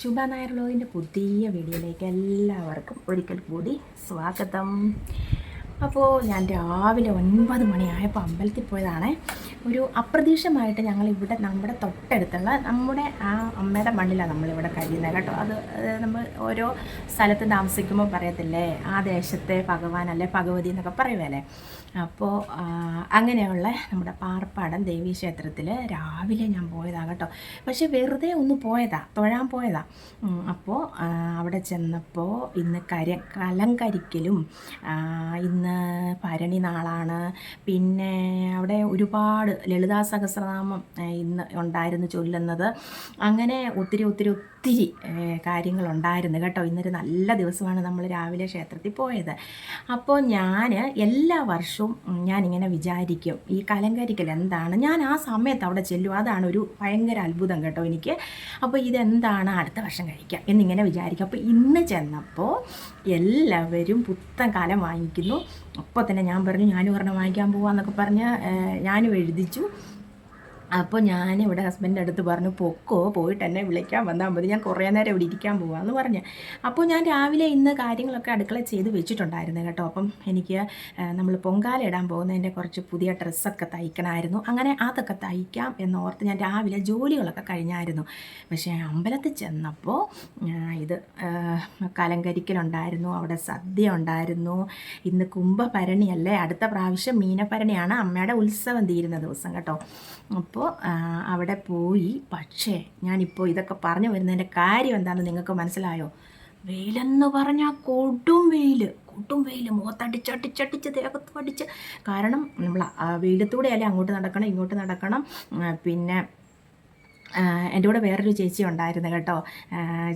ശുഭ നായർ വ്ലോഗിന്റെ പുതിയ വീഡിയോയിലേക്ക് എല്ലാവർക്കും ഒരിക്കൽ കൂടി സ്വാഗതം. അപ്പോൾ ഞാൻ രാവിലെ ഒൻപത് മണിയായപ്പോൾ അമ്പലത്തിൽ പോയതാണ്. ഒരു അപ്രതീക്ഷമായിട്ട് ഞങ്ങൾ ഇവിടെ നമ്മുടെ തൊട്ടടുത്തുള്ള നമ്മുടെ ആ അമ്മയുടെ മണ്ണിലാണ് നമ്മളിവിടെ കഴിയുന്നത് കേട്ടോ. അത് നമ്മൾ ഓരോ സ്ഥലത്ത് താമസിക്കുമ്പോൾ പറയത്തില്ലേ? ആ ദേശത്തെ ഭഗവാൻ അല്ലെ ഭഗവതി എന്നൊക്കെ പറയുമല്ലേ അപ്പോൾ അങ്ങനെയുള്ള നമ്മുടെ പാർപ്പാടം ദേവീ ക്ഷേത്രത്തിൽ രാവിലെ ഞാൻ പോയതാണ് കേട്ടോ. പക്ഷെ വെറുതെ ഒന്ന് പോയതാ തൊഴാൻ പോയതാ. അപ്പോൾ അവിടെ ചെന്നപ്പോൾ ഇന്ന് കര കലങ്കരിക്കലും ഇന്ന് ഭരണി നാളാണ്. പിന്നെ അവിടെ ഒരുപാട് ലളിതാ സഹസ്രനാമം ഇന്ന് ഉണ്ടായിരുന്നു ചൊല്ലുന്നത്. അങ്ങനെ ഒത്തിരി ഒത്തിരി ഒത്തിരി കാര്യങ്ങളുണ്ടായിരുന്നു കേട്ടോ. ഇന്നൊരു നല്ല ദിവസമാണ് നമ്മൾ രാവിലെ ക്ഷേത്രത്തിൽ പോയത്. അപ്പോൾ ഞാൻ എല്ലാ വർഷവും ഞാനിങ്ങനെ വിചാരിക്കും ഈ കലങ്കരിക്കൽ എന്താണ്? ഞാൻ ആ സമയത്ത് അവിടെ ചെല്ലും അതാണ് ഒരു ഭയങ്കര അത്ഭുതം കേട്ടോ എനിക്ക്. അപ്പോൾ ഇതെന്താണ്? അടുത്ത വർഷം കഴിക്കാം എന്നിങ്ങനെ വിചാരിക്കും. അപ്പോൾ ഇന്ന് ചെന്നപ്പോൾ എല്ലാവരും പുത്തൻ കലം വാങ്ങിക്കുന്നു. അപ്പോൾ തന്നെ ഞാൻ പറഞ്ഞു ഞാനും ഒരെണ്ണം വാങ്ങിക്കാൻ പോവാന്നൊക്കെ പറഞ്ഞ് ഞാനും എഴുതിച്ചു. അപ്പോൾ ഞാൻ ഇവിടെ ഹസ്ബൻഡിന്റെ അടുത്ത് പറഞ്ഞു പൊക്കോ പോയിട്ട് എന്നെ വിളിക്കാൻ വന്നാൽ മതി. ഞാൻ കുറേ നേരം ഇവിടെ ഇരിക്കാൻ പോവാമെന്ന് പറഞ്ഞു. അപ്പോൾ ഞാൻ രാവിലെ ഇന്ന് കാര്യങ്ങളൊക്കെ അടുക്കള ചെയ്ത് വെച്ചിട്ടുണ്ടായിരുന്നു കേട്ടോ. അപ്പം എനിക്ക് നമ്മൾ പൊങ്കാല ഇടാൻ പോകുന്നതിന്റെ കുറച്ച് പുതിയ ഡ്രസ്സൊക്കെ തയ്ക്കണമായിരുന്നു. അങ്ങനെ അതൊക്കെ തയ്ക്കാം എന്നോർത്ത് ഞാൻ രാവിലെ ജോലികളൊക്കെ കഴിഞ്ഞായിരുന്നു. പക്ഷേ അമ്പലത്തിൽ ചെന്നപ്പോൾ ഇത് കലങ്കരിക്കലുണ്ടായിരുന്നു അവിടെ സദ്യ ഉണ്ടായിരുന്നു ഇന്ന് കുംഭഭരണിയല്ലേ? അടുത്ത പ്രാവശ്യം മീനഭരണിയാണ് അമ്മയുടെ ഉത്സവം തീരുന്ന ദിവസം കേട്ടോ. അപ്പോൾ ആ, അവിടെ പോയി. പക്ഷേ ഞാനിപ്പോൾ ഇതൊക്കെ പറഞ്ഞു വരുന്നതിന്റെ കാര്യം എന്താണെന്ന് നിങ്ങൾക്ക് മനസ്സിലായോ? വെയിലെന്ന് പറഞ്ഞാൽ കൊടും വെയിൽ കൊടും വെയിൽ മുഖത്തടിച്ചടിച്ചടിച്ച് ദേഹത്ത് അടിച്ച്. കാരണം നമ്മൾ വെയിലത്തൂടെ അല്ലേ അങ്ങോട്ട് നടക്കണം ഇങ്ങോട്ട് നടക്കണം. പിന്നെ എന്റെ കൂടെ വേറൊരു ചേച്ചി ഉണ്ടായിരുന്നു കേട്ടോ.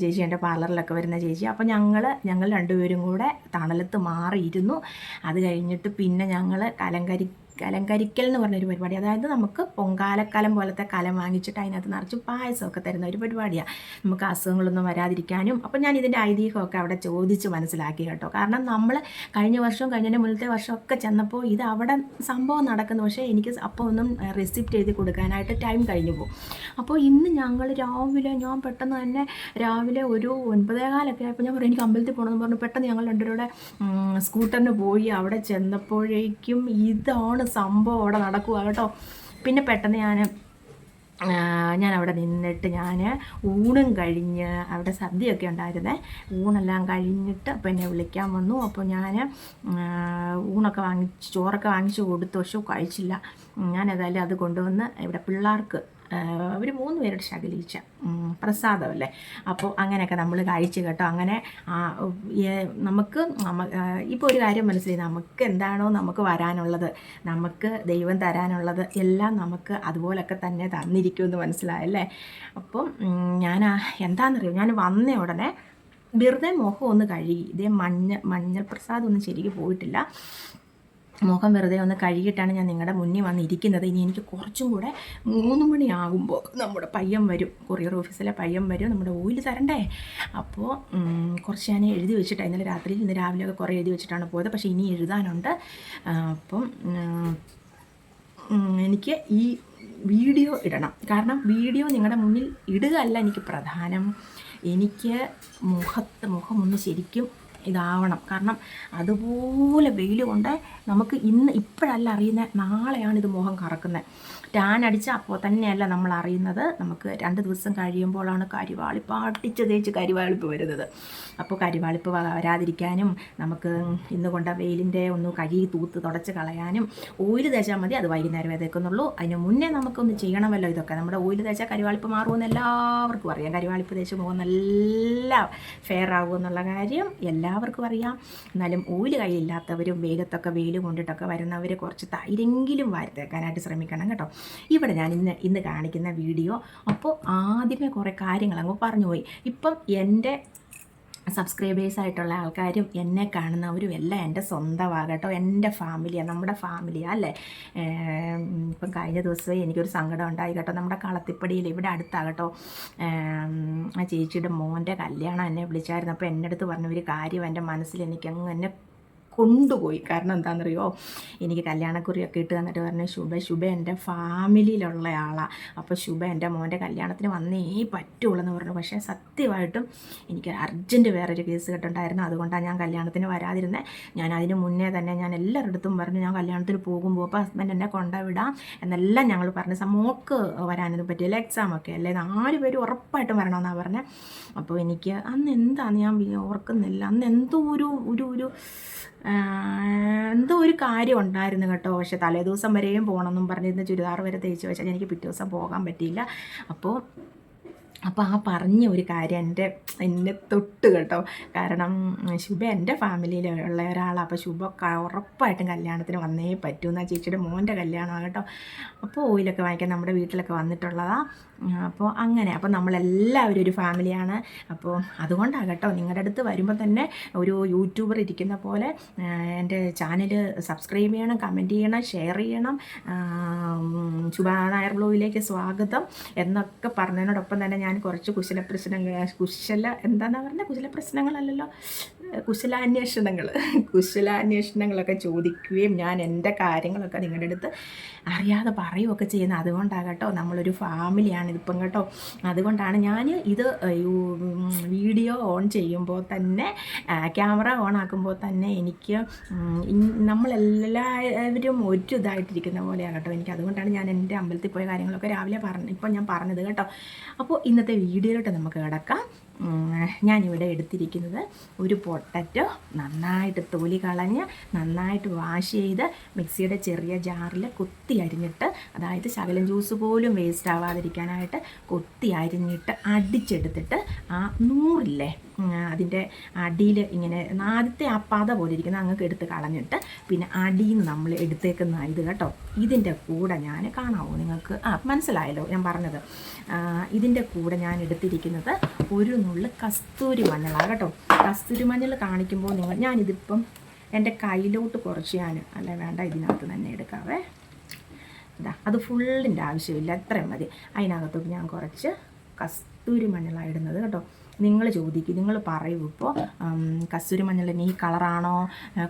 ചേച്ചി എന്റെ പാർലറിലൊക്കെ വരുന്ന ചേച്ചി. അപ്പോൾ ഞങ്ങൾ ഞങ്ങൾ രണ്ടുപേരും കൂടെ തണലത്ത് മാറിയിരുന്നു. അത് കഴിഞ്ഞിട്ട് പിന്നെ ഞങ്ങൾ കലങ്കരി കലങ്കരിക്കൽ എന്ന് പറഞ്ഞൊരു പരിപാടി. അതായത് നമുക്ക് പൊങ്കാലക്കാലം പോലത്തെ കലം വാങ്ങിച്ചിട്ട് അതിനകത്ത് നിറച്ച് പായസമൊക്കെ തരുന്ന ഒരു പരിപാടിയാണ് നമുക്ക് അസുഖങ്ങളൊന്നും വരാതിരിക്കാനും. അപ്പം ഞാൻ ഇതിന്റെ ഐതിഹ്യമൊക്കെ അവിടെ ചോദിച്ച് മനസ്സിലാക്കി കേട്ടോ. കാരണം നമ്മൾ കഴിഞ്ഞ വർഷവും കഴിഞ്ഞതിന്റെ മുന്നത്തെ വർഷമൊക്കെ ചെന്നപ്പോൾ ഇത് അവിടെ സംഭവം നടക്കുന്നു. പക്ഷേ എനിക്ക് അപ്പോൾ ഒന്നും റെസിപ്റ്റ് എഴുതി കൊടുക്കാനായിട്ട് ടൈം കഴിഞ്ഞു പോകും അപ്പോൾ ഇന്ന് ഞങ്ങൾ രാവിലെ ഞാൻ പെട്ടെന്ന് തന്നെ രാവിലെ ഒരു ഒൻപതേ കാലൊക്കെ ആയപ്പോൾ ഞാൻ പറഞ്ഞു എനിക്ക് അമ്പലത്തിൽ പോകണമെന്ന് പറഞ്ഞു. പെട്ടെന്ന് ഞങ്ങൾ രണ്ടുപേരുടെ സ്കൂട്ടറിന് പോയി അവിടെ ചെന്നപ്പോഴേക്കും ഇതാണ് സംഭവം അവിടെ നടക്കുക കേട്ടോ. പിന്നെ പെട്ടെന്ന് ഞാൻ ഞാൻ അവിടെ നിന്നിട്ട് ഞാൻ ഊണും കഴിഞ്ഞ് അവിടെ സദ്യയൊക്കെ ഉണ്ടായിരുന്നേ. ഊണെല്ലാം കഴിഞ്ഞിട്ട് അപ്പോൾ എന്നെ വിളിക്കാൻ വന്നു. അപ്പോൾ ഞാൻ ഊണൊക്കെ വാങ്ങിച്ച് ചോറൊക്കെ വാങ്ങിച്ച് കൊടുത്തു. പക്ഷെ കഴിച്ചില്ല. ഞാൻ ഏതായാലും അത് കൊണ്ടുവന്ന് ഇവിടെ പിള്ളേർക്ക് അവർ മൂന്ന് പേരുടെ ശകലീച്ച. പ്രസാദമല്ലേ? അപ്പോൾ അങ്ങനെയൊക്കെ നമ്മൾ കഴിച്ചു കേട്ടോ. അങ്ങനെ നമുക്ക് ഇപ്പോൾ ഒരു കാര്യം മനസ്സിലായി. നമുക്ക് എന്താണോ നമുക്ക് വരാനുള്ളത് നമുക്ക് ദൈവം തരാനുള്ളത് എല്ലാം നമുക്ക് അതുപോലൊക്കെ തന്നെ തന്നിരിക്കുമെന്ന് മനസ്സിലായല്ലേ അപ്പം ഞാൻ എന്താണെന്നറിയോ ഞാൻ വന്ന ഉടനെ വെറുതെ മുഖം ഒന്ന് കഴുകി. ഇതേ മഞ്ഞ മഞ്ഞൾ പ്രസാദം ഒന്നും ശരിക്ക് പോയിട്ടില്ല. മുഖം വെറുതെ ഒന്ന് കഴുകിയിട്ടാണ് ഞാൻ നിങ്ങളുടെ മുന്നിൽ വന്നിരിക്കുന്നത്. ഇനി എനിക്ക് കുറച്ചും കൂടെ മൂന്ന് മണിയാകുമ്പോൾ നമ്മുടെ പയ്യൻ വരും. കൊറിയർ ഓഫീസിലെ പയ്യൻ വരും. നമ്മുടെ ഓയിൽ തരണ്ടേ? അപ്പോൾ കുറച്ച് ഞാൻ എഴുതി വെച്ചിട്ട്. ഇന്നലെ രാത്രിയിൽ ഇന്ന് രാവിലെയൊക്കെ കുറേ എഴുതി വെച്ചിട്ടാണ് പോയത്. പക്ഷേ ഇനി എഴുതാനുണ്ട്. അപ്പം എനിക്ക് ഈ വീഡിയോ ഇടണം. കാരണം വീഡിയോ നിങ്ങളുടെ മുന്നിൽ ഇടുകയല്ല എനിക്ക് പ്രധാനം. എനിക്ക് മുഖത്ത് മുഖമൊന്ന് ശരിക്കും ഇതാവണം. കാരണം അതുപോലെ വെയിൽ കൊണ്ട് നമുക്ക് ഇന്ന് ഇപ്പോഴല്ല അറിയുന്നത് നാളെയാണ് ഇത് മുഖം കറക്കുന്നത് ടാൻ അടിച്ച അപ്പോൾ തന്നെയല്ല നമ്മൾ അറിയുന്നത് നമുക്ക് രണ്ട് ദിവസം കഴിയുമ്പോഴാണ് കരിവാളിപ്പ് അടിച്ച് തേച്ച് കരിവാളിപ്പ് വരുന്നത്. അപ്പോൾ കരിവാളിപ്പ് വരാതിരിക്കാനും നമുക്ക് ഇന്ന് കൊണ്ട വെയിലിന്റെ ഒന്ന് കഴുകി തൂത്ത് തുടച്ച് കളയാനും ഓയിൽ തേച്ചാൽ മതി. അത് വൈകുന്നേരം വേദക്കുന്നുള്ളൂ അതിന് മുന്നേ നമുക്കൊന്ന് ചെയ്യണമല്ലോ ഇതൊക്കെ. നമ്മുടെ ഓയിൽ തേച്ചാൽ കരിവാളിപ്പ് മാറുമെന്ന് എല്ലാവർക്കും അറിയാം. കരിവാളിപ്പ് തേച്ച് പോകുന്നെല്ലാം ഫെയർ ആകുമെന്നുള്ള കാര്യം എല്ലാവർക്കും അറിയാം. എന്നാലും ഓയിൽ കയ്യിലില്ലാത്തവരും വെയിലത്തൊക്കെ വെയിൽ കൊണ്ടിട്ടൊക്കെ വരുന്നവർ കുറച്ച് തൈരെങ്കിലും വാരത്തേക്കാനായിട്ട് ശ്രമിക്കണം കേട്ടോ. ഇവിടെ ഞാൻ ഇന്ന് ഇന്ന് കാണിക്കുന്ന വീഡിയോ. അപ്പോൾ ആദ്യമേ കുറേ കാര്യങ്ങൾ അങ്ങ് പറഞ്ഞു പോയി. ഇപ്പം എന്റെ സബ്സ്ക്രൈബേഴ്സ് ആയിട്ടുള്ള ആൾക്കാരും എന്നെ കാണുന്നവരും എല്ലാം എന്റെ സ്വന്തമാകട്ടോ എന്റെ ഫാമിലിയാണ് നമ്മുടെ ഫാമിലിയാണ് അല്ലേ? ഇപ്പം കഴിഞ്ഞ ദിവസമേ എനിക്കൊരു സങ്കടം ഉണ്ടായി കേട്ടോ. നമ്മുടെ കളത്തിപ്പടിയിൽ ഇവിടെ അടുത്താകട്ടോ ചേച്ചിയുടെ മോന്റെ കല്യാണം എന്നെ വിളിച്ചായിരുന്നു. അപ്പോൾ എന്റെ അടുത്ത് പറഞ്ഞ ഒരു കാര്യം എന്റെ മനസ്സിൽ എനിക്ക് അങ്ങ് എന്നെ കൊണ്ടുപോയി. കാരണം എന്താണെന്നറിയോ? എനിക്ക് കല്യാണക്കുറിയൊക്കെ ഇട്ട് തന്നിട്ട് പറഞ്ഞു ശുഭ ശുഭ എന്റെ ഫാമിലിയിലുള്ള ആളാണ് അപ്പോൾ ശുഭ എന്റെ മോന്റെ കല്യാണത്തിന് വന്നേ പറ്റുള്ളൂ പറഞ്ഞു. പക്ഷേ സത്യമായിട്ടും എനിക്ക് അർജന്റ് വേറൊരു കേസ് കെട്ടുണ്ടായിരുന്നു അതുകൊണ്ടാണ് ഞാൻ കല്യാണത്തിന് വരാതിരുന്നത് ഞാൻ അതിന് മുന്നേ തന്നെ ഞാൻ എല്ലാവരുടെ പറഞ്ഞു ഞാൻ കല്യാണത്തിന് പോകുമ്പോൾ അപ്പോൾ ഹസ്ബൻഡ് എന്നെ കൊണ്ടുവിടാം. എന്നെല്ലാം ഞങ്ങൾ പറഞ്ഞു. മോക്ക് വരാനൊന്നും പറ്റിയില്ല എക്സാമൊക്കെ അല്ലേ? നാല് പേര് ഉറപ്പായിട്ടും വരണമെന്നാണ് പറഞ്ഞത് അപ്പോൾ എനിക്ക് അന്ന് എന്താണ് ഞാൻ ഓർക്കുന്നില്ല. അന്ന് എന്തോ ഒരു ഒരു ഒരു എന്തോ ഒരു കാര്യം ഉണ്ടായിരുന്നു കേട്ടോ. പക്ഷേ തലേദിവസം വരെയും പോകണമെന്നും പറഞ്ഞിരുന്ന. ചുരിദാർ വരെ തേച്ച് വെച്ചാൽ എനിക്ക് പിറ്റേ ദിവസം പോകാൻ പറ്റിയില്ല. അപ്പോൾ അപ്പോൾ ആ പറഞ്ഞ ഒരു കാര്യം എന്റെ എന്നെ തൊട്ട് കേട്ടോ. കാരണം ശുഭ എന്റെ ഫാമിലിയിലുള്ള ഒരാളാണ് അപ്പോൾ ശുഭ ഉറപ്പായിട്ടും കല്യാണത്തിന് വന്നേ പറ്റൂ എന്നാൽ ചേച്ചിയുടെ മോന്റെ കല്യാണമാണ് കേട്ടോ. അപ്പോൾ ഓയിലൊക്കെ വാങ്ങിക്കാൻ നമ്മുടെ വീട്ടിലൊക്കെ വന്നിട്ടുള്ളതാണ് അപ്പോൾ അങ്ങനെ. അപ്പോൾ നമ്മളെല്ലാവരും ഒരു ഫാമിലിയാണ്. അപ്പോൾ അതുകൊണ്ടാണ് കേട്ടോ നിങ്ങളുടെ അടുത്ത് വരുമ്പോൾ തന്നെ ഒരു യൂട്യൂബർ ഇരിക്കുന്ന പോലെ എന്റെ ചാനൽ സബ്സ്ക്രൈബ് ചെയ്യണം കമന്റ് ചെയ്യണം ഷെയർ ചെയ്യണം. ശുഭ നായർ ബ്ലോഗിലേക്ക് സ്വാഗതം എന്നൊക്കെ പറഞ്ഞതിനോടൊപ്പം തന്നെ ഞാൻ കുറച്ച് കുശല പ്രശ്നങ്ങൾ കുശല എന്താണെന്ന് പറഞ്ഞാൽ കുശല പ്രശ്നങ്ങളല്ലല്ലോ. കുശലാന്വേഷണങ്ങൾ കുശലാന്വേഷണങ്ങളൊക്കെ ചോദിക്കുകയും ഞാൻ എന്റെ കാര്യങ്ങളൊക്കെ നിങ്ങളുടെ അടുത്ത് അറിയാതെ പറയുകയൊക്കെ ചെയ്യുന്നത് അതുകൊണ്ടാണ് കേട്ടോ നമ്മളൊരു ഫാമിലിയാണ് ഇതിപ്പം കേട്ടോ. അതുകൊണ്ടാണ് ഞാൻ ഇത് വീഡിയോ ഓൺ ചെയ്യുമ്പോൾ തന്നെ ക്യാമറ ഓൺ ആക്കുമ്പോൾ തന്നെ എനിക്ക് നമ്മളെല്ലാവരും ഒരു ഇതായിട്ടിരിക്കുന്ന പോലെയാണ് കേട്ടോ എനിക്ക്. അതുകൊണ്ടാണ് ഞാൻ എന്റെ അമ്പലത്തിൽ പോയ കാര്യങ്ങളൊക്കെ രാവിലെ പറഞ്ഞു ഇപ്പം ഞാൻ പറഞ്ഞത് കേട്ടോ. അപ്പോൾ ഇന്നത്തെ വീഡിയോയിലോട്ട് നമുക്ക് കിടക്കാം. ഞാനിവിടെ എടുത്തിരിക്കുന്നത് ഒരു പൊട്ടറ്റോ നന്നായിട്ട് തൊലി കളഞ്ഞ് നന്നായിട്ട് വാഷ് ചെയ്ത് മിക്സിയുടെ ചെറിയ ജാറിൽ കൊത്തി അരിഞ്ഞിട്ട് അതായത് ശകലം ജ്യൂസ് പോലും വേസ്റ്റ് ആവാതിരിക്കാനായിട്ട് കൊത്തി അരിഞ്ഞിട്ട് അടിച്ചെടുത്തിട്ട് ആ നൂറില്ലേ അതിന്റെ അടിയിൽ ഇങ്ങനെ ആദ്യത്തെ ആ പത പോലെ ഇരിക്കുന്ന അങ്ങക്ക് എടുത്ത് കളഞ്ഞിട്ട് പിന്നെ അടിയിൽ നിന്ന് നമ്മൾ എടുത്തേക്കുന്ന ഇത് കേട്ടോ. ഇതിന്റെ കൂടെ ഞാൻ കാണാമോ നിങ്ങൾക്ക്? ആ മനസ്സിലായല്ലോ ഞാൻ പറഞ്ഞത്. ഇതിന്റെ കൂടെ ഞാൻ എടുത്തിരിക്കുന്നത് ഒരു നുള്ളിൽ കസ്തൂരി മഞ്ഞളാണ് കേട്ടോ. കസ്തൂരി മഞ്ഞൾ കാണിക്കുമ്പോൾ നിങ്ങൾ ഞാനിതിപ്പം എന്റെ കയ്യിലോട്ട് കുറച്ച് ഞാൻ അല്ല വേണ്ട ഇതിനകത്ത് തന്നെ എടുക്കാവേ. ഇതാ അത് ഫുള്ളിന്റെ ആവശ്യമില്ല എത്രയും മതി. അതിനകത്തോട്ട് ഞാൻ കുറച്ച് കസ്തൂരി മഞ്ഞളാണ് ഇടുന്നത് കേട്ടോ. നിങ്ങൾ ചോദിക്കും നിങ്ങൾ പറയൂ. ഇപ്പോൾ കസ്തൂരി മഞ്ഞളിന് ഈ കളറാണോ?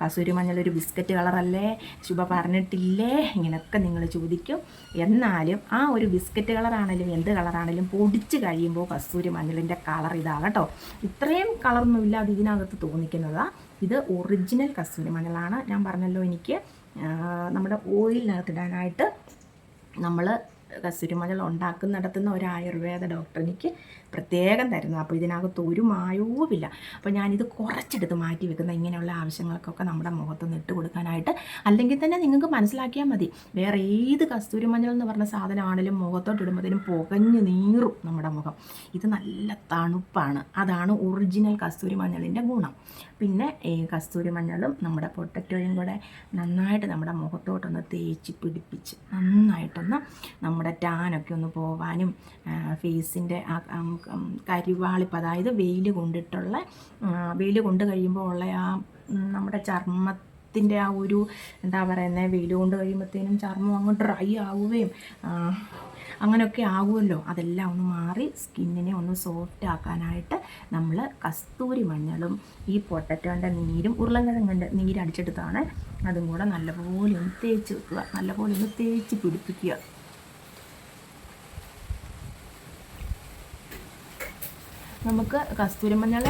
കസ്തൂരി മഞ്ഞൾ ഒരു ബിസ്ക്കറ്റ് കളറല്ലേ? ശുഭ പറഞ്ഞിട്ടില്ലേ? ഇങ്ങനെയൊക്കെ നിങ്ങൾ ചോദിക്കും. എന്നാലും ആ ഒരു ബിസ്ക്കറ്റ് കളറാണെങ്കിലും എന്ത് കളറാണെങ്കിലും പൊടിച്ച് കഴിയുമ്പോൾ കസ്തൂരി മഞ്ഞളിന്റെ കളർ ഇതാണ് കേട്ടോ. ഇത്രയും കളറൊന്നുമില്ല അത് ഇതിനകത്ത് തോന്നിക്കുന്നതാണ് ഇത് ഒറിജിനൽ കസ്തൂരി മഞ്ഞളാണ്. ഞാൻ പറഞ്ഞല്ലോ എനിക്ക് നമ്മുടെ ഓയിലിനകത്തിടാനായിട്ട് നമ്മൾ കസ്തൂരിമഞ്ഞൾ ഉണ്ടാക്കുന്നിടത്തുനിന്ന് ഒരു ആയുർവേദ ഡോക്ടർ എനിക്ക് പ്രത്യേകം തരുന്നത് അപ്പോൾ ഇതിനകത്ത് ഒരു മായവുമില്ല. അപ്പോൾ ഞാനിത് കുറച്ചെടുത്ത് മാറ്റി വെക്കുന്ന ഇങ്ങനെയുള്ള ആവശ്യങ്ങൾക്കൊക്കെ നമ്മുടെ മുഖത്തൊന്ന് ഇട്ട് കൊടുക്കാനായിട്ട് അല്ലെങ്കിൽ തന്നെ നിങ്ങൾക്ക് മനസ്സിലാക്കിയാൽ മതി. വേറെ ഏത് കസ്തൂരിമഞ്ഞൾ എന്ന് പറഞ്ഞ സാധനമാണെങ്കിലും മുഖത്തോട്ട് ഇടുമ്പോഴത്തേനും പുകഞ്ഞു നീറും നമ്മുടെ മുഖം. ഇത് നല്ല തണുപ്പാണ്. അതാണ് ഒറിജിനൽ കസ്തൂരി മഞ്ഞളിന്റെ ഗുണം. പിന്നെ ഈ കസ്തൂരി മഞ്ഞളും നമ്മുടെ പൊട്ടറ്റോയും കൂടെ നന്നായിട്ട് നമ്മുടെ മുഖത്തോട്ടൊന്ന് തേച്ച് പിടിപ്പിച്ച് നന്നായിട്ടൊന്ന് നമ്മുടെ ടാനൊക്കെ ഒന്ന് പോവാനും ഫേസിന്റെ ആ കരിവാളിപ്പ് അതായത് വെയിൽ കൊണ്ടിട്ടുള്ള വെയിൽ കൊണ്ട് കഴിയുമ്പോൾ ഉള്ള ആ നമ്മുടെ ചർമ്മ ത്തിന്റെ ആ ഒരു എന്താ പറയുന്നത് വെയിൽ കൊണ്ട് കഴിയുമ്പോഴത്തേനും ചർമ്മം അങ്ങ് ഡ്രൈ ആവുകയും അങ്ങനെയൊക്കെ ആകുമല്ലോ അതെല്ലാം ഒന്ന് മാറി സ്കിന്നിനെ ഒന്ന് സോഫ്റ്റ് ആക്കാനായിട്ട് നമ്മൾ കസ്തൂരി മഞ്ഞളും ഈ പൊട്ടറ്റോന്റെ നീരും ഉരുളക്കിഴങ്ങിന്റെ നീരടിച്ചെടുത്താണ് അതും കൂടെ നല്ലപോലെ ഒന്ന് തേച്ച് വെക്കുക. നല്ലപോലെ ഒന്ന് തേച്ച് പിടിപ്പിക്കുക. നമുക്ക് കസ്തൂരിമഞ്ഞൾ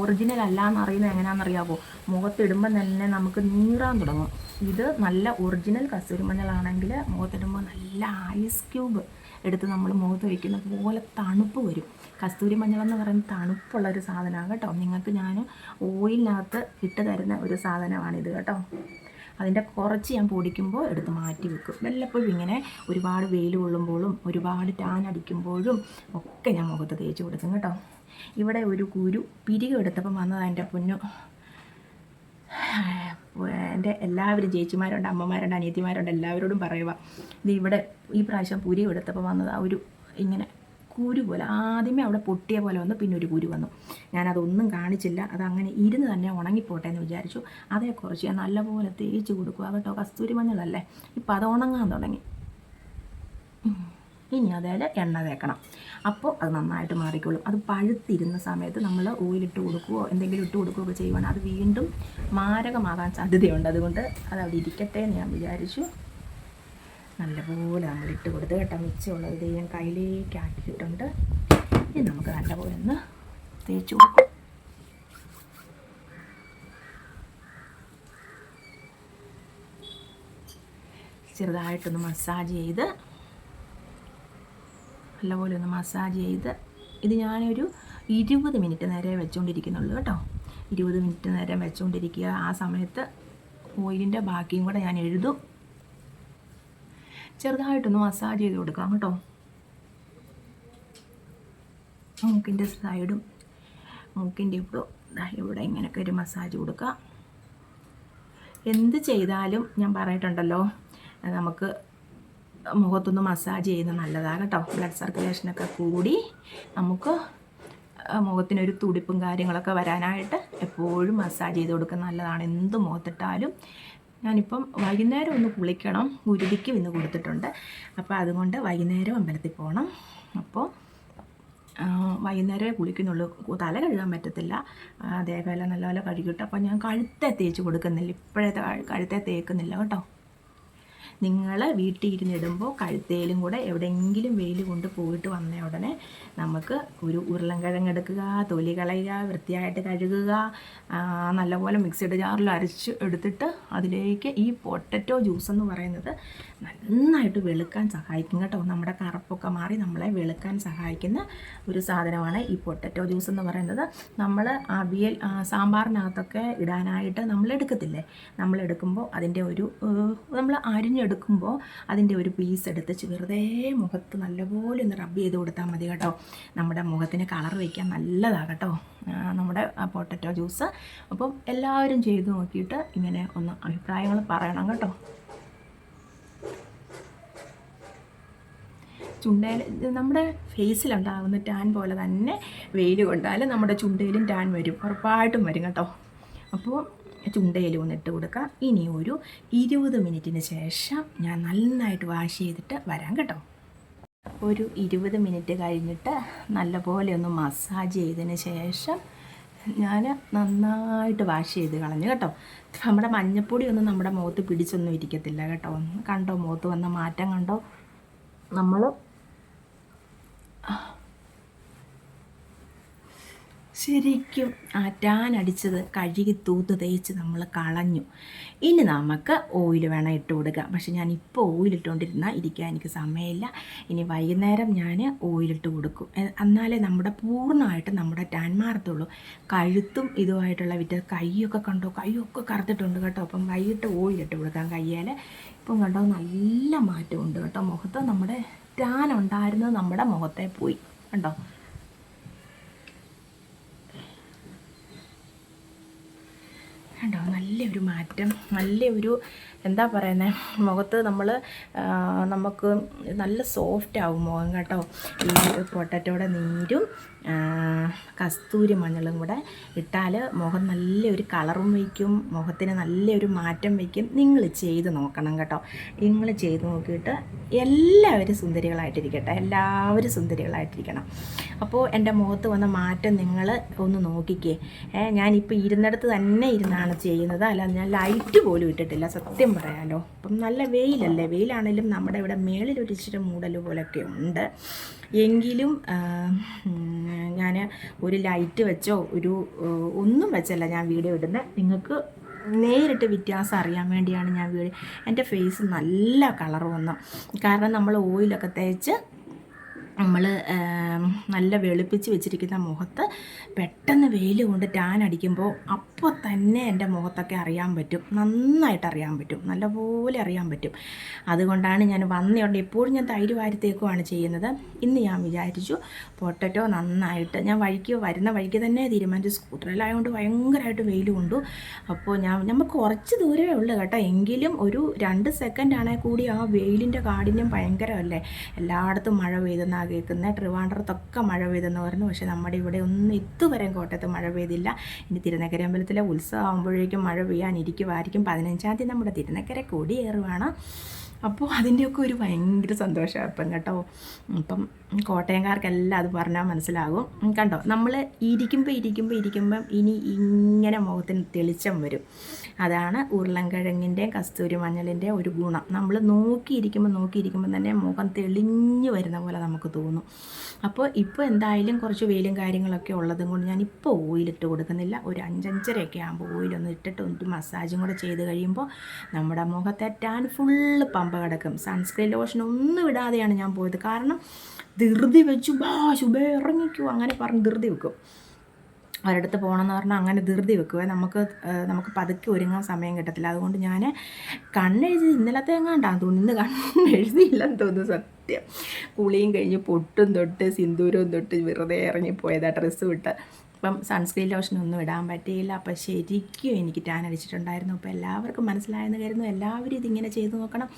ഒറിജിനൽ അല്ല എന്നറിയുന്നത് എങ്ങനെയാണെന്നറിയാമോ മുഖത്തിടുമ്പോൾ തന്നെ നമുക്ക് നീറാൻ തുടങ്ങും. ഇത് നല്ല ഒറിജിനൽ കസ്തൂരി മഞ്ഞളാണെങ്കിൽ മുഖത്തിടുമ്പോൾ നല്ല ഐസ് ക്യൂബ് എടുത്ത് നമ്മൾ മുഖത്ത് വയ്ക്കുന്ന പോലെ തണുപ്പ് വരും. കസ്തൂരി മഞ്ഞളെന്ന് പറയുന്നത് തണുപ്പുള്ള ഒരു സാധനമാണ് കേട്ടോ. നിങ്ങൾക്ക് ഞാൻ ഓയിലിനകത്ത് ഇട്ട് തരുന്ന ഒരു സാധനമാണിത് കേട്ടോ. അതിന്റെ കുറച്ച് ഞാൻ പൊടിക്കുമ്പോൾ എടുത്ത് മാറ്റി വെക്കും. വല്ലപ്പോഴും ഇങ്ങനെ ഒരുപാട് വെയിൽ കൊള്ളുമ്പോഴും ഒരുപാട് ടാൻ അടിക്കുമ്പോഴും ഒക്കെ ഞാൻ മുഖത്ത് തേച്ച് കൊടുക്കും കേട്ടോ. ഇവിടെ ഒരു കുരു പിരികെ എടുത്തപ്പം വന്നത് എന്റെ പൊന്നു. എന്റെ എല്ലാവരും ചേച്ചിമാരുണ്ട് അമ്മമാരുണ്ട് അനിയത്തിമാരുണ്ട് എല്ലാവരോടും പറയുക ഇത് ഇവിടെ ഈ പ്രാവശ്യം പുരി എടുത്തപ്പോൾ വന്നത് ആ ഒരു ഇങ്ങനെ കുരു പോലെ ആദ്യമേ അവിടെ പൊട്ടിയ പോലെ വന്നു പിന്നെ ഒരു കുരു വന്നു. ഞാനതൊന്നും കാണിച്ചില്ല അത് അങ്ങനെ ഇരുന്ന് തന്നെ ഉണങ്ങിപ്പോട്ടെ എന്ന് വിചാരിച്ചു. അതേ കുറച്ച് ഞാൻ നല്ലപോലെ തേച്ച് കൊടുക്കുക കേട്ടോ കസ്തൂരി മഞ്ഞളല്ലേ? ഇപ്പം അത് ഉണങ്ങാൻ തുടങ്ങി. ഇനി അതിൽ എണ്ണ തേക്കണം. അപ്പോൾ അത് നന്നായിട്ട് മാറിക്കോളും. അത് പഴുത്തിരുന്ന സമയത്ത് നമ്മൾ ഓയിലിട്ട് കൊടുക്കുകയോ എന്തെങ്കിലും ഇട്ട് കൊടുക്കുകയോ ഒക്കെ ചെയ്യുവാണെങ്കിൽ അത് വീണ്ടും മാരകമാകാൻ സാധ്യതയുണ്ട്. അതുകൊണ്ട് അത് അവിടെ ഇരിക്കട്ടെ എന്ന് ഞാൻ വിചാരിച്ചു. നല്ലപോലെ നമ്മൾ ഇട്ട് കൊടുത്ത് കേട്ടോ. മിച്ചമുള്ളത് ഞാൻ കയ്യിലേക്ക് ആക്കിയിട്ടുണ്ട്. ഇനി നമുക്ക് നല്ലപോലെ ഒന്ന് തേച്ച് കൊടുക്കും. ചെറുതായിട്ടൊന്ന് മസാജ് ചെയ്ത് നല്ലപോലെ ഒന്ന് മസാജ് ചെയ്ത് ഇത് ഞാനൊരു ഇരുപത് മിനിറ്റ് നേരെ വെച്ചുകൊണ്ടിരിക്കുന്നുള്ളൂ കേട്ടോ. ഇരുപത് മിനിറ്റ് നേരം വെച്ചുകൊണ്ടിരിക്കുക ആ സമയത്ത് ഓയിലിന്റെ ബാക്കിയും കൂടെ ഞാൻ എഴുതും. ചെറുതായിട്ടൊന്ന് മസാജ് ചെയ്ത് കൊടുക്കാം കേട്ടോ. മൂക്കിന്റെ സൈഡും മൂക്കിന്റെ ഇപ്പോഴും ഇവിടെ ഇങ്ങനെയൊക്കെ ഒരു മസാജ് കൊടുക്കാം. എന്ത് ചെയ്താലും ഞാൻ പറഞ്ഞിട്ടുണ്ടല്ലോ നമുക്ക് മുഖത്തൊന്ന് മസാജ് ചെയ്യുന്നത് നല്ലതാണ് കേട്ടോ ബ്ലഡ് സർക്കുലേഷനൊക്കെ കൂടി നമുക്ക് മുഖത്തിനൊരു തുടിപ്പും കാര്യങ്ങളൊക്കെ വരാനായിട്ട് എപ്പോഴും മസാജ് ചെയ്ത് കൊടുക്കുന്നത് നല്ലതാണ്. എന്ത് മുഖത്തിട്ടാലും ഞാനിപ്പം വൈകുന്നേരം ഒന്ന് കുളിക്കണം. ഗുരുതിക്കും ഇന്ന് കൊടുത്തിട്ടുണ്ട്. അപ്പോൾ അതുകൊണ്ട് വൈകുന്നേരം അമ്പലത്തിൽ പോകണം അപ്പോൾ വൈകുന്നേരമേ കുളിക്കുന്നുള്ളൂ. തല കഴുകാൻ പറ്റത്തില്ല. ദേഹമെല്ലാം നല്ലപോലെ കഴുകിയിട്ട് അപ്പോൾ ഞാൻ കഴുത്തെ തേച്ച് കൊടുക്കുന്നില്ല. ഇപ്പോഴത്തെ കഴുത്തെ തേക്കുന്നില്ല കേട്ടോ. നിങ്ങൾ വീട്ടിൽ ഇരുന്നിടുമ്പോൾ കഴുത്തേലും കൂടെ എവിടെയെങ്കിലും വെയിൽ കൊണ്ട് പോയിട്ട് വന്ന ഉടനെ നമുക്ക് ഒരു ഉരുളൻകിഴങ്ങ് എടുക്കുക തൊലി കളയുക വൃത്തിയായിട്ട് കഴുകുക നല്ലപോലെ മിക്സിഡ് ജാറിൽ അരച്ച് എടുത്തിട്ട് അതിലേക്ക് ഈ പൊട്ടറ്റോ ജ്യൂസ് എന്ന് പറയുന്നത് നന്നായിട്ട് വെളുക്കാൻ സഹായിക്കും കേട്ടോ. നമ്മുടെ കറുപ്പൊക്കെ മാറി നമ്മളെ വെളുക്കാൻ സഹായിക്കുന്ന ഒരു സാധനമാണ് ഈ പൊട്ടറ്റോ ജ്യൂസ് എന്ന് പറയുന്നത്. നമ്മൾ അവിയൽ സാമ്പാറിനകത്തൊക്കെ ഇടാനായിട്ട് നമ്മൾ എടുക്കത്തില്ലേ? നമ്മൾ എടുക്കുമ്പോൾ അതിന്റെ ഒരു നമ്മൾ അരിഞ്ഞെടുക്കുമ്പോൾ അതിന്റെ ഒരു പീസ് എടുത്ത് വെറുതെ മുഖത്ത് നല്ലപോലെ ഒന്ന് റബ്ബ് ചെയ്ത് കൊടുത്താൽ മതി കേട്ടോ. നമ്മുടെ മുഖത്തിന് കളർ വയ്ക്കാൻ നല്ലതാണ് കേട്ടോ. നമ്മുടെ പൊട്ടറ്റോ ജ്യൂസ് അപ്പം എല്ലാവരും ചെയ്ത് നോക്കിയിട്ട് ഇങ്ങനെ ഒന്ന് അഭിപ്രായങ്ങൾ പറയണം കേട്ടോ. ചുണ്ടയിൽ നമ്മുടെ ഫേസിലുണ്ടാകുന്ന ടാൻ പോലെ തന്നെ വെയിൽ കൊണ്ടാൽ നമ്മുടെ ചുണ്ടയിലും ടാൻ വരും. ഉറപ്പായിട്ടും വരും കേട്ടോ. അപ്പോൾ ചുണ്ടയിൽ ഒന്നിട്ട് കൊടുക്കാം. ഇനി ഒരു ഇരുപത് മിനിറ്റിന് ശേഷം ഞാൻ നന്നായിട്ട് വാഷ് ചെയ്തിട്ട് വരാം കേട്ടോ. ഒരു ഇരുപത് മിനിറ്റ് കഴിഞ്ഞിട്ട് നല്ലപോലെ ഒന്ന് മസാജ് ചെയ്തതിന് ശേഷം ഞാൻ നന്നായിട്ട് വാഷ് ചെയ്ത് കളഞ്ഞു കേട്ടോ. നമ്മുടെ മഞ്ഞപ്പൊടി ഒന്നും നമ്മുടെ മുഖത്ത് പിടിച്ചൊന്നും ഇരിക്കത്തില്ല കേട്ടോ. കണ്ടോ മുഖത്ത് വന്ന മാറ്റം കണ്ടോ? നമ്മൾ ശരിക്കും അടിച്ചത് കഴുകി തൂത്ത് തേച്ച് നമ്മൾ കളഞ്ഞു. ഇനി നമുക്ക് ഓയിൽ വേണം ഇട്ട് കൊടുക്കുക പക്ഷെ ഞാൻ ഇപ്പോൾ ഓയിലിട്ടുകൊണ്ടിരുന്നാൽ ഇരിക്കാൻ എനിക്ക് സമയമില്ല. ഇനി വൈകുന്നേരം ഞാൻ ഓയിലിട്ട് കൊടുക്കും. എന്നാലേ നമ്മുടെ പൂർണമായിട്ട് നമ്മുടെ ടാൻ മാറത്തുള്ളൂ. കഴുത്തും ഇതുമായിട്ടുള്ള വിറ്റ കൈയൊക്കെ കണ്ടോ? കൈയൊക്കെ കറുത്തിട്ടുണ്ട് കേട്ടോ. അപ്പം വൈകിട്ട് ഓയിലിട്ട് കൊടുക്കാം കയ്യാൽ ഇപ്പം കണ്ടോ? നല്ല മാറ്റമുണ്ട് കേട്ടോ. മുഖത്ത് നമ്മുടെ ടാൻ ഉണ്ടായിരുന്നത് നമ്മുടെ മുഖത്തെ പോയി. കണ്ടോ കണ്ടോ നല്ലൊരു മാറ്റം നല്ലൊരു എന്താ പറയുന്നത് മുഖത്ത് നമ്മൾ നമുക്ക് നല്ല സോഫ്റ്റ് ആവും മുഖം കേട്ടോ. ഈ പൊട്ടറ്റോടെ നീരും കസ്തൂരി മഞ്ഞളും കൂടെ ഇട്ടാൽ മുഖം നല്ലൊരു കളറും വയ്ക്കും മുഖത്തിന് നല്ലൊരു മാറ്റം വയ്ക്കും. നിങ്ങൾ ചെയ്ത് നോക്കണം കേട്ടോ. നിങ്ങൾ ചെയ്ത് നോക്കിയിട്ട് എല്ലാവരും സുന്ദരികളായിട്ടിരിക്കട്ടെ. എല്ലാവരും സുന്ദരികളായിട്ടിരിക്കണം. അപ്പോൾ എന്റെ മുഖത്ത് വന്ന മാറ്റം നിങ്ങൾ ഒന്ന് നോക്കിക്കേ. ഞാനിപ്പോൾ ഇരുന്നിടത്ത് തന്നെ ഇരുന്നാണ് ചെയ്യുന്നത്. അല്ല ഞാൻ ലൈറ്റ് പോലും ഇട്ടിട്ടില്ല സത്യം പറയാലോ. അപ്പം നല്ല വെയിലല്ലേ? വെയിലാണെങ്കിലും നമ്മുടെ ഇവിടെ മേളിലൊരു ഇച്ചിരി മൂടൽ പോലൊക്കെ ഉണ്ട്. എങ്കിലും ഞാൻ ഒരു ലൈറ്റ് വെച്ചോ ഒരു ഒന്നും വെച്ചല്ല ഞാൻ വീഡിയോ ഇടുന്നത് നിങ്ങൾക്ക് നേരിട്ട് വ്യത്യാസം അറിയാൻ വേണ്ടിയാണ് ഞാൻ വീഡിയോ എന്റെ ഫേസ് നല്ല കളർ വന്നു. കാരണം നമ്മൾ ഓയിലൊക്കെ തേച്ച് നമ്മൾ നല്ല വെളുപ്പിച്ച് വെച്ചിരിക്കുന്ന മുഖത്ത് പെട്ടെന്ന് വെയിൽ കൊണ്ട് ടാൻ അടിക്കുമ്പോൾ അപ്പോൾ തന്നെ എന്റെ മുഖത്തൊക്കെ അറിയാൻ പറ്റും. നന്നായിട്ട് അറിയാൻ പറ്റും. നല്ലപോലെ അറിയാൻ പറ്റും. അതുകൊണ്ടാണ് ഞാൻ വന്നയുണ്ട് എപ്പോഴും ഞാൻ തൈര് വാരത്തേക്കുമാണ് ചെയ്യുന്നത്. ഇന്ന് ഞാൻ വിചാരിച്ചു പൊട്ടറ്റോ നന്നായിട്ട്. ഞാൻ വഴിക്ക് വരുന്ന വഴിക്ക് തന്നെ തീരുമാനിച്ചു. സ്കൂട്ടറിലായതുകൊണ്ട് ഭയങ്കരമായിട്ട് വെയിൽ കൊണ്ടു. അപ്പോൾ ഞാൻ നമുക്ക് കുറച്ച് ദൂരമേ ഉള്ളൂ കേട്ടോ. എങ്കിലും ഒരു രണ്ട് സെക്കൻഡ് ആണെങ്കിൽ കൂടി ആ വെയിലിന്റെ കാഠിന്യം ഭയങ്കരമല്ലേ? എല്ലായിടത്തും മഴ പെയ്തെന്നാണ് കേൾക്കുന്നത് ട്രിവാൻഡ്രത്തൊക്കെ മഴ പെയ്തെന്ന് പറഞ്ഞു. പക്ഷേ നമ്മുടെ ഇവിടെ ഒന്നും ഇതുവരെയും കോട്ടയത്ത് മഴ പെയ്തില്ല. ഇനി തിരുനക്കര അമ്പലത്തിലെ ഉത്സവം ആകുമ്പോഴേക്കും മഴ പെയ്യാനിരിക്കുമായിരിക്കും. പതിനഞ്ചാം തീയതി നമ്മുടെ തിരുനക്കര കൊടിയേറുവാണ്. അപ്പോൾ അതിന്റെയൊക്കെ ഒരു ഭയങ്കര സന്തോഷമാണ് ഇപ്പം കേട്ടോ. ഇപ്പം കോട്ടയംകാർക്കെല്ലാം അത് പറഞ്ഞാൽ മനസ്സിലാകും. കണ്ടോ? നമ്മൾ ഇരിക്കുമ്പോൾ ഇരിക്കുമ്പോൾ ഇരിക്കുമ്പം ഇനി ഇങ്ങനെ മുഖത്തിന് തെളിച്ചം വരും. അതാണ് ഉരുളൻകിഴങ്ങിന്റെയും കസ്തൂരി മഞ്ഞളിന്റെ ഒരു ഗുണം. നമ്മൾ നോക്കിയിരിക്കുമ്പോൾ നോക്കിയിരിക്കുമ്പോൾ തന്നെ മുഖം തെളിഞ്ഞു വരുന്ന പോലെ നമുക്ക് തോന്നും. അപ്പോൾ ഇപ്പോൾ എന്തായാലും കുറച്ച് വെയിലും കാര്യങ്ങളൊക്കെ ഉള്ളതും കൊണ്ട് ഞാൻ ഇപ്പോൾ ഓയിലിട്ട് കൊടുക്കുന്നില്ല. ഒരു അഞ്ചഞ്ചരയൊക്കെ ആകുമ്പോൾ ഓയിലൊന്ന് ഇട്ടിട്ട് ഒരു മസാജും കൂടെ ചെയ്ത് കഴിയുമ്പോൾ നമ്മുടെ മുഖത്തെ ടാൻ ഫുള്ള് പമ്പ കിടക്കും. സൺസ്ക്രീൻ ലോഷൻ ഒന്നും ഇടാതെയാണ് ഞാൻ പോയത്. കാരണം ധൃതി വെച്ചു ബാ ശുഭ ഇറങ്ങിക്കൂ അങ്ങനെ പറഞ്ഞ് ധൃതി വെക്കും. ഒരിടത്ത് പോകണമെന്ന് പറഞ്ഞാൽ അങ്ങനെ ധൃതി വെക്കുവേ നമുക്ക് നമുക്ക് പതുക്കെ ഒരുങ്ങാൻ സമയം കിട്ടത്തില്ല. അതുകൊണ്ട് ഞാൻ കണ്ണെഴുതി ഇന്നലത്തെ എങ്ങാണ്ടാന്ന് തോന്നുന്നു. കണ്ണെഴുതിയില്ലെന്ന് തോന്നുന്നു സത്യം. കുളിയും കഴിഞ്ഞ് പൊട്ടും തൊട്ട് സിന്ദൂരവും തൊട്ട് വെറുതെ ഇറങ്ങിപ്പോയതാ ഡ്രസ്സ് വിട്ട്. അപ്പം സൺസ്ക്രീൻ ലോഷനൊന്നും ഇടാൻ പറ്റിയില്ല. അപ്പം ശരിക്കും എനിക്ക് ടാൻ അടിച്ചിട്ടുണ്ടായിരുന്നു. അപ്പോൾ എല്ലാവർക്കും മനസ്സിലായെന്ന് കരുതുന്നു. എല്ലാവരും ഇതിങ്ങനെ ചെയ്ത് നോക്കണം.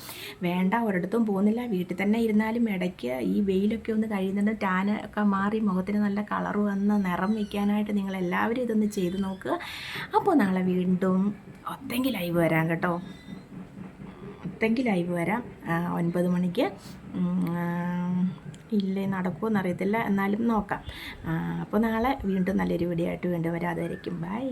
വേണ്ട ഒരിടത്തും പോകുന്നില്ല. വീട്ടിൽ തന്നെ ഇരുന്നാലും ഇടയ്ക്ക് ഈ വെയിലൊക്കെ ഒന്ന് കഴിയുന്നുണ്ട് ടാൻ ഒക്കെ മാറി മുഖത്തിന് നല്ല കളർ വന്ന് നിറം വയ്ക്കാനായിട്ട് നിങ്ങൾ എല്ലാവരും ഇതൊന്ന് ചെയ്ത് നോക്കുക. അപ്പോൾ നാളെ വീണ്ടും ഒത്തെങ്കിൽ ലൈവ് വരാം കേട്ടോ. ഒത്തെങ്കിൽ ലൈവ് വരാം. ഒൻപത് മണിക്ക്. ഇല്ലേ നടക്കുമോ എന്നറിയത്തില്ല എന്നാലും നോക്കാം. അപ്പോൾ നാളെ വീണ്ടും നല്ലൊരു വീഡിയോ ആയിട്ട് വീണ്ടും വരാതായിരിക്കും ബൈ.